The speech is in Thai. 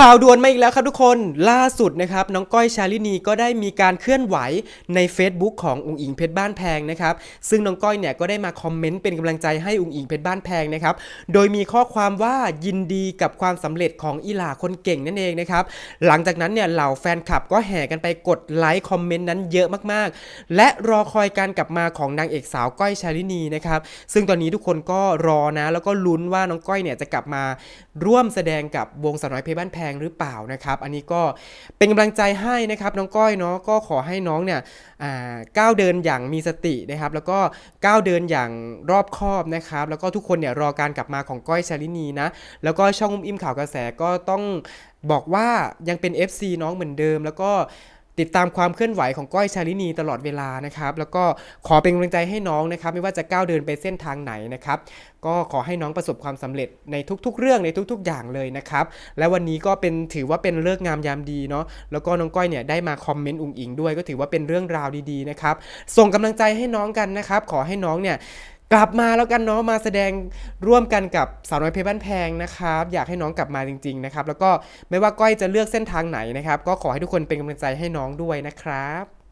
ข่าวด่วนมาอีกแล้วครับทุกคนล่าสุดนะครับน้องก้อยชาลินีก็ได้มีการเคลื่อนไหวใน Facebook ของอุ๋งอิงเพชรบ้านแพงนะครับซึ่งน้องก้อยเนี่ยก็ได้มาคอมเมนต์เป็นกำลังใจให้อุ๋งอิงเพชรบ้านแพงนะครับโดยมีข้อความว่ายินดีกับความสำเร็จของอีหลาคนเก่งนั่นเองนะครับหลังจากนั้นเนี่ยเหล่าแฟนคลับก็แห่กันไปกดไลค์คอมเมนต์นั้นเยอะมากๆ และรอคอยการกลับมาของนางเอกสาวก้อยชาลินีนะครับซึ่งตอนนี้ทุกคนก็รอนะแล้วก็ลุ้นว่าน้องก้อยเนี่ยจะกลับมาร่วมแสดงกับวงสาวน้อยเพชรบ้านแพงหรือเปล่านะครับ อันนี้ก็เป็นกำลังใจให้นะครับน้องก้อยเนาะก็ขอให้น้องเนี่ยก้าวเดินอย่างมีสตินะครับ แล้วก็ก้าวเดินอย่างรอบคอบนะครับ แล้วก็ทุกคนเนี่ยรอการกลับมาของก้อยชาลินีนะ แล้วก็ช่องอุ้มอิ่มข่าวกระแสก็ต้องบอกว่ายังเป็น FC น้องเหมือนเดิม แล้วก็ ติดตามความเคลื่อนไหวของก้อยชาลินีตลอดเวลานะครับ แล้วก็ขอเป็นกำลังใจให้น้องนะครับ ไม่ว่าจะก้าวเดินไปเส้นทางไหนนะครับ ก็ขอให้น้องประสบความสำเร็จในทุก ๆ เรื่องในทุก ๆ อย่างเลยนะครับ และวันนี้ก็เป็นถือว่าเป็นเลิกงามยามดีเนาะแล้วก็น้องก้อยเนี่ยได้มาคอมเมนต์อุงอิงด้วย ก็ถือว่าเป็นเรื่องราวดีๆนะครับส่งกำลังใจให้น้องกันนะครับ ขอให้น้องเนี่ย กลับมาแล้วกันเนาะมาแสดงร่วมกันกับสาวน้อยเพชรบ้านแพงนะครับ อยากให้น้องกลับมาจริง ๆ นะครับ แล้วก็ไม่ว่าก้อยจะเลือกเส้นทางไหนนะครับ ก็ขอให้ทุกคนเป็นกำลังใจให้น้องด้วยนะครับ